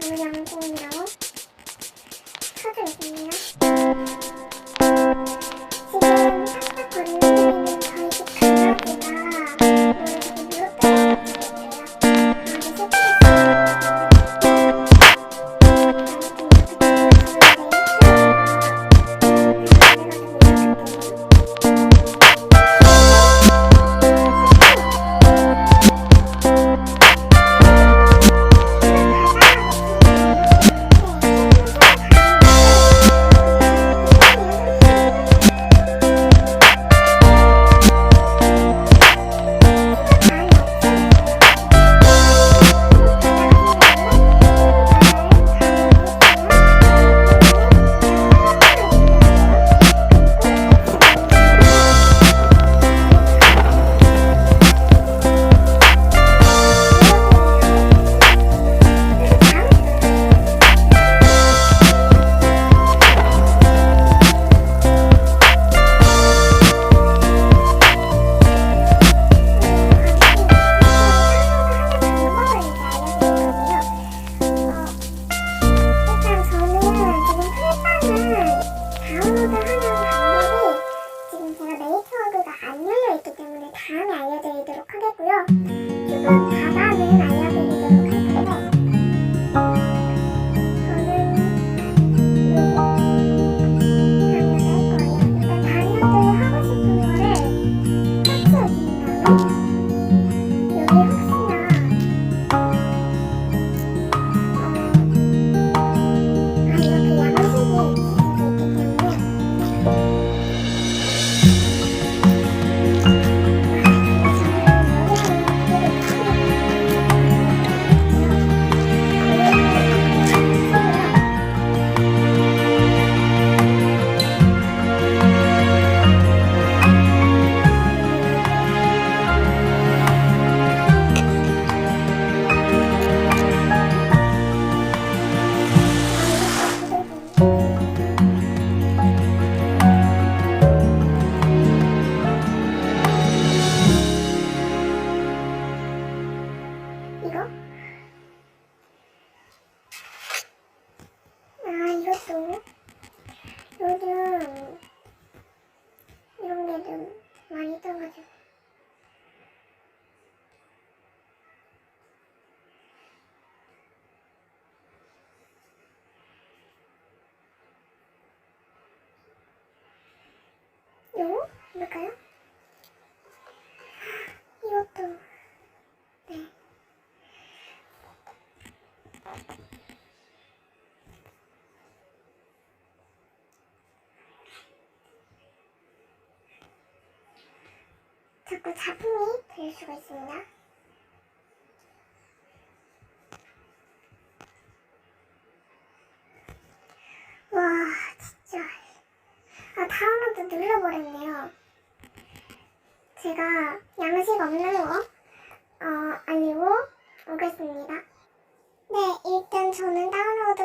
물양송이라고 쳐져 있네요. 제가 메이크업가 안 열려있기 때문에 다음에 알려드리도록 하겠고요. 그리고 가방은 이거? 아 이것도 요즘 이런 게 좀 많이 떠가지고 요거? 뭘까요? 이것도 자꾸 작품이 될 수가 있습니다. 와, 진짜. 아, 다운로드 눌러버렸네요. 제가 양식 없는 거, 어, 알리고 오겠습니다. 네, 일단 저는 다운로드